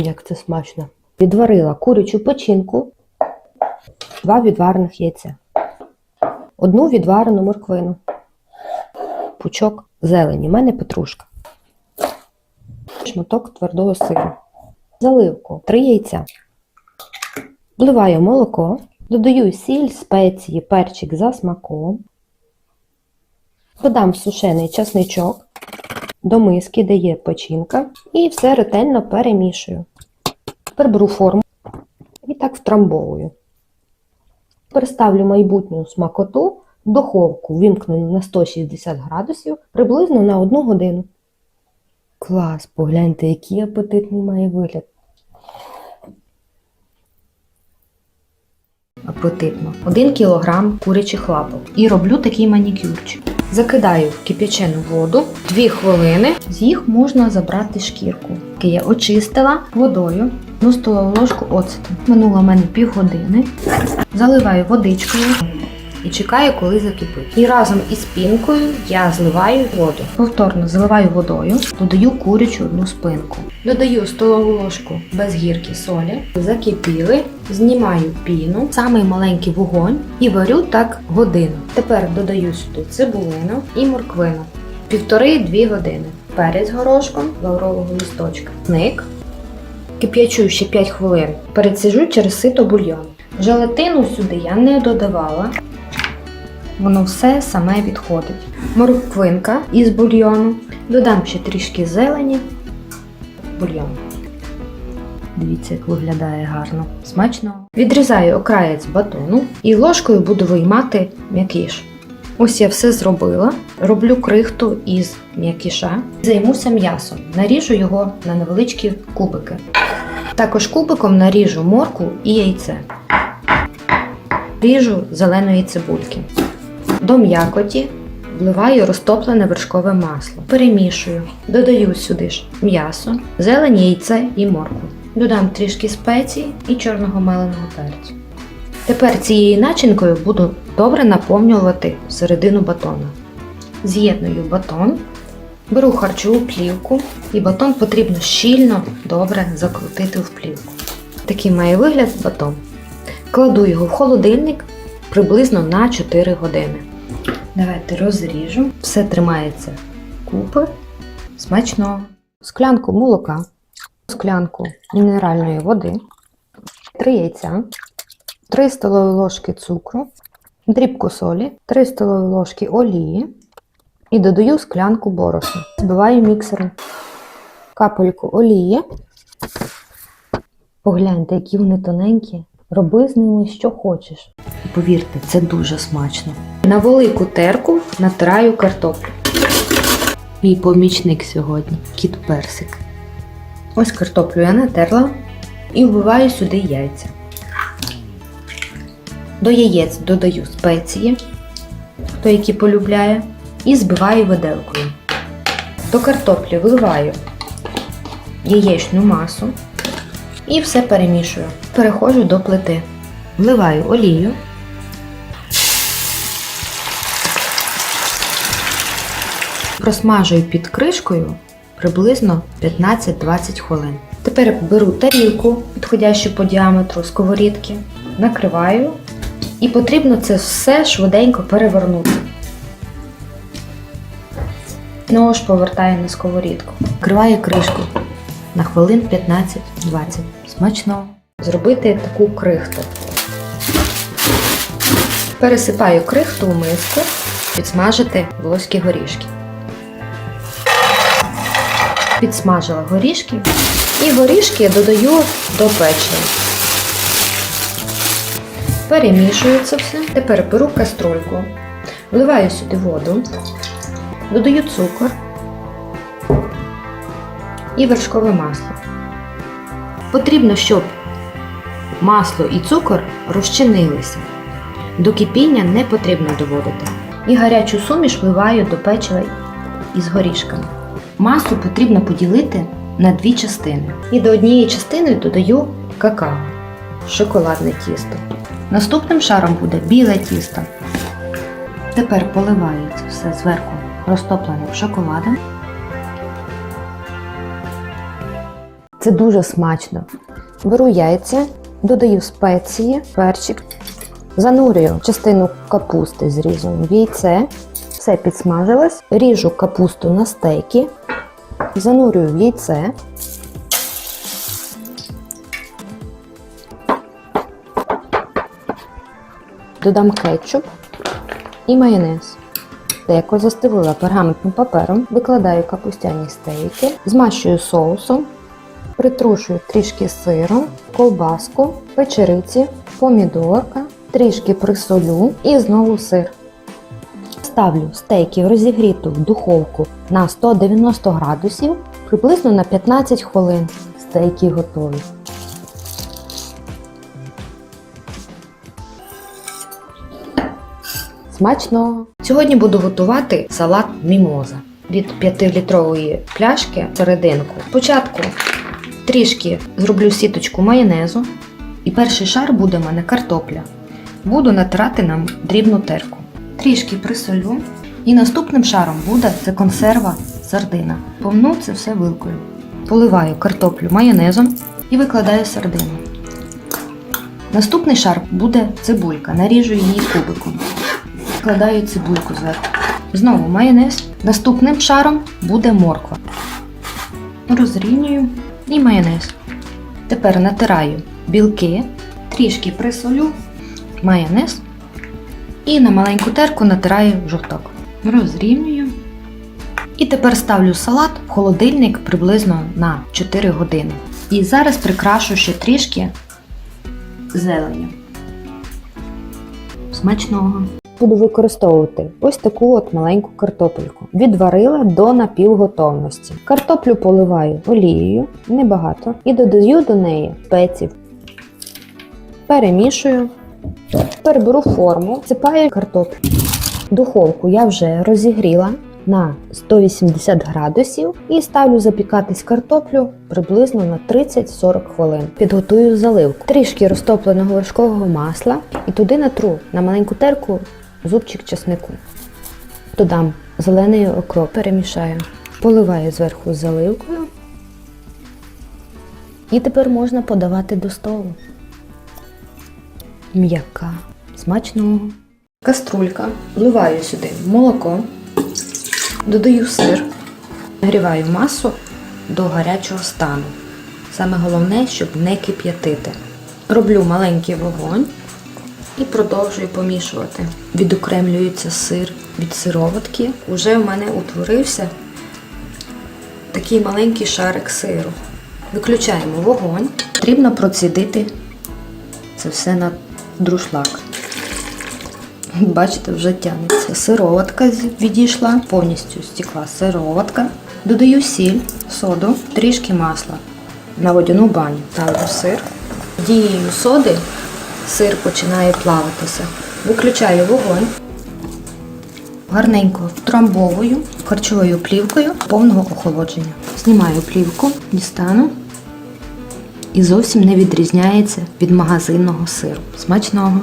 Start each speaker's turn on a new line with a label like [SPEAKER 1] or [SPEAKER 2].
[SPEAKER 1] Як це смачно. Відварила курячу печінку, два відварених яйця, одну відварену морквину, пучок зелені, в мене петрушка, шматок твердого сиру, заливку, три яйця. Вливаю молоко, додаю сіль, спеції, перчик за смаком. Додам сушений часничок до миски, де є печінка, і все ретельно перемішую. Тепер беру форму і так втрамбовую. Переставлю майбутню смакоту в духовку, вимкнену на 160 градусів приблизно на 1 годину. Клас, погляньте, який апетитний має вигляд. Апетитно. 1 кг курячих лапок. І роблю такий манікюрчик. Закидаю в кип'ячену воду 2 хвилини. З їх можна забрати шкірку. Я очистила водою, одну столову ложку оцету. Минуло в мене півгодини. Заливаю водичкою і чекаю, коли закипить. І разом із пінкою я зливаю воду. Повторно заливаю водою, додаю курячу одну спинку. Додаю столову ложку без гірки солі, закипіли, знімаю піну, самий маленький вогонь і варю так годину. Тепер додаю сюди цибулину і морквину. Півтори-дві години. Перець горошком, лаврового листочка, зник. Кип'ячу ще 5 хвилин. Переціжу через сито бульйон. Желатину сюди я не додавала. Воно все саме відходить. Морквинка із бульйону. Додам ще трішки зелені. Бульйон. Дивіться, як виглядає гарно. Смачно. Відрізаю окраєць батону і ложкою буду виймати м'якіш. Ось я все зробила. Роблю крихту із м'якіша. Займуся м'ясом. Наріжу його на невеличкі кубики. Також кубиком наріжу морку і яйце. Ріжу зеленої цибульки. До м'якоті вливаю розтоплене вершкове масло. Перемішую. Додаю сюди ж м'ясо, зелень, яйце і моркву. Додам трішки спецій і чорного меленого перцю. Тепер цією начинкою буду добре наповнювати середину батона. З'єдную батон, беру харчову плівку і батон потрібно щільно добре закрутити в плівку. Такий має вигляд батон. Кладу його в холодильник приблизно на 4 години. Давайте розріжу. Все тримається купи. Смачно. Склянку молока, склянку мінеральної води, 3 яйця, 3 столові ложки цукру, дрібку солі, 3 столові ложки олії і додаю склянку борошна. Збиваю міксером. Капельку олії. Погляньте, які вони тоненькі. Роби з ними що хочеш. Повірте, це дуже смачно. На велику терку натираю картоплю. Мій помічник сьогодні кіт персик. Ось картоплю я натерла і вбиваю сюди яйця. До яєць додаю спеції, хто які полюбляє, і збиваю виделкою. До картоплі вливаю яєчну масу і все перемішую. Переходжу до плити. Вливаю олію. Просмажую під кришкою приблизно 15-20 хвилин. Тепер беру тарілку, підходящу по діаметру сковорідки, накриваю і потрібно це все швиденько перевернути. Знову ж повертаю на сковорідку. Накриваю кришку на хвилин 15-20. Смачно. Зробити таку крихту. Пересипаю крихту у миску, підсмажити волоські горішки. Підсмажила горішки і горішки додаю до печива. Перемішую це все. Тепер беру каструльку, вливаю сюди воду, додаю цукор і вершкове масло. Потрібно, щоб масло і цукор розчинилися. До кипіння не потрібно доводити. І гарячу суміш вливаю до печива із горішками. Масу потрібно поділити на дві частини. І до однієї частини додаю какао, шоколадне тісто. Наступним шаром буде біле тісто. Тепер поливаю це все зверху розтопленим шоколадом. Це дуже смачно. Беру яйця, додаю спеції, перчик, занурюю частину капусти зрізану в яйце, все підсмажилось, ріжу капусту на стейки, занурюю в яйце. Додам кетчуп і майонез. Деко застелила пергаментним папером, викладаю капустяні стейки, змащую соусом, притрушую трішки сиром, ковбаску, печериці, помідорка, трішки присолю і знову сир. Ставлю стейки в розігріту в духовку на 190 градусів приблизно на 15 хвилин. Стейки готові. Смачного! Сьогодні буду готувати салат мімоза від 5-літрової пляшки серединку. Спочатку трішки зроблю сіточку майонезу, і перший шар буде в мене картопля. Буду натирати нам дрібну терку. Трішки присолю. І наступним шаром буде це консерва сардина. Помну це все вилкою. Поливаю картоплю майонезом і викладаю сардину. Наступний шар буде цибулька. Наріжу її кубиком. Вкладаю цибульку зверху. Знову майонез. Наступним шаром буде морква. Розрівнюю і майонез. Тепер натираю білки, трішки присолю, майонез і на маленьку терку натираю жовток. Розрівнюю. І тепер ставлю салат в холодильник приблизно на 4 години. І зараз прикрашу ще трішки зеленню. Смачного! Буду використовувати ось таку от маленьку картопельку. Відварила до напівготовності. Картоплю поливаю олією, небагато, і додаю до неї спеців. Перемішую. Тепер беру форму, сипаю картоплю. Духовку я вже розігріла на 180 градусів і ставлю запікатись картоплю приблизно на 30-40 хвилин. Підготую заливку. Трішки розтопленого вершкового масла і туди натру на маленьку терку зубчик чеснику. Додам зелений окроп, перемішаю, поливаю зверху заливкою. І тепер можна подавати до столу. М'яка, смачного. Каструлька. Вливаю сюди молоко, додаю сир, нагріваю масу до гарячого стану. Саме головне, щоб не кип'ятити. Роблю маленький вогонь і продовжую помішувати. Відокремлюється сир від сироватки. Уже в мене утворився такий маленький шарик сиру. Виключаємо вогонь. Потрібно процідити це все на друшлак. Бачите, вже тягнеться. Сироватка відійшла, повністю стекла сироватка. Додаю сіль, соду, трішки масла на водяну баню. Ставлю сир. Дією соди сир починає плаватися. Виключаю вогонь. Гарненько втрамбовую харчовою плівкою повного охолодження. Знімаю плівку, дістану і зовсім не відрізняється від магазинного сиру. Смачного!